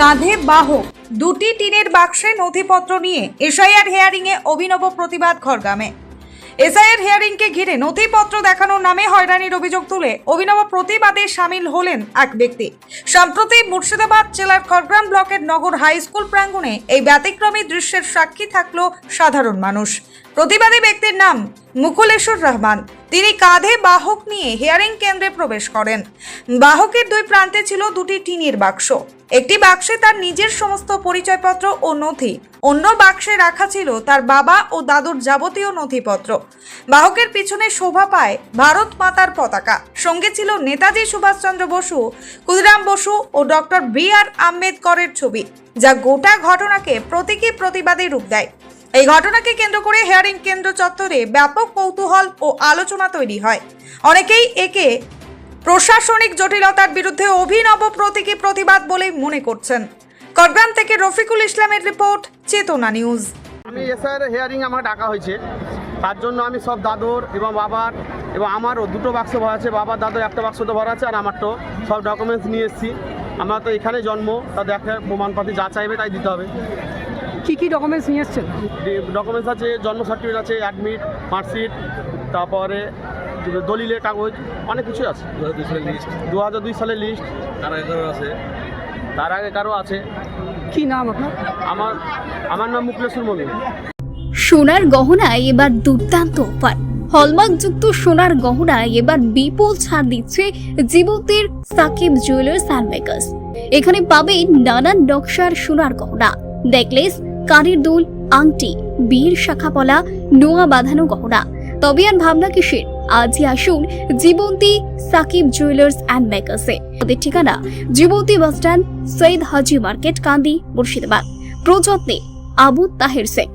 কাঁধে বাহক দুটি টিনের বাক্সে নথিপত্র নিয়ে এসআইআর হেয়ারিংয়ে অভিনব প্রতিবাদ খড়গামে। এসআইআর হিয়ারিংকে ঘিরে নথিপত্র দেখানোর নামে হয়রানির অভিযোগ তুলে অভিনব প্রতিবাদে সামিল হলেন এক ব্যক্তি। সম্প্রতি মুর্শিদাবাদ জেলার খড়গ্রাম ব্লকের নগর হাই স্কুল প্রাঙ্গণে এই ব্যতিক্রমী দৃশ্যের সাক্ষী থাকল সাধারণ মানুষ। প্রতিবাদী ব্যক্তির নাম মুকুলেশ্বর রহমান। তিনি কাঁধে বাহক নিয়ে হিয়ারিং কেন্দ্রে প্রবেশ করেন। বাহকের দুই প্রান্তে ছিল দুটি টিনের বাক্স। একটি বাক্সে তার নিজের সমস্ত পরিচয়পত্র ও নথি। অন্য বাক্সে রাখা ছিল তার বাবা ও দাদুর যাবতীয় নথিপত্র। বাহকের পিছনে শোভা পায় ভারত মাতার পতাকা। সঙ্গে ছিল নেতাজি সুভাষচন্দ্র বসু, ক্ষুদিরাম বসু ও ডক্টর বি আর আম্বেদকরের ছবি, যা গোটা ঘটনাকে প্রতীকী প্রতিবাদী রূপ দেয়। এই ঘটনাকে কেন্দ্র করে হেয়ারিং কেন্দ্র চত্বরে ব্যাপক কৌতূহল ও আলোচনা তৈরি হয়। অনেকেই একে প্রশাসনিক জটিলতার বিরুদ্ধে অভিনব প্রতীকী প্রতিবাদ বলে মনে করছেন। করগ্রাম থেকে রফিকুল ইসলামের রিপোর্ট, চেতনা নিউজ। আমি এসআর হিয়ারিং আমার ডাকা হয়েছে। তার জন্য আমি সব দাদুর এবং বাবার এবং আমারও দুটো বাক্স ভরা আছে। বাবার, দাদুর একটা বাক্স তো ভরা আছে আর আমারটাও সব ডকুমেন্টস নিয়ে এসেছি। আমার তো এখানে জন্ম তা দেখে প্রমাণপাতি যা চাইবে তাই দিতে হবে। কি কি ডকুমেন্টস নিয়ে এসছেন? ডকুমেন্টস আছে জন্ম সার্টিফিকেট আছে অ্যাডমিট মার্কশিট তারপরে দলিলের কাগজ অনেক কিছু আছে। দু হাজার দুই সালের লিস্ট তার আগে কারও আছে। কি নাম আপনার? আমার আমার নাম মুকলেশ্বর মমিন সোনার গহনায় এবার দুর্দান্ত অফার। হলমার্কযুক্ত সোনার গহনায় এবার বিপুল ছাড় দিচ্ছে জীবতের সাকিব জুয়েলার্স অ্যান্ড মেকার্স এখানে পাবেন নানান নকশার সোনার গহনা। নেকলেস কানের দুল, আংটি, বীর শাখাপলা নোয়া বাঁধানো গহনা। তবে আর ভাবনা কিসের? আজই আসুন জীবন্তী সাকিব জুয়েলার্স অ্যান্ড মেকার্সে ওদের ঠিকানা Jibanti bus stand Syed Haji market, Kandi, Murshidabad. প্রযত্নে Abu Taher Sheikh.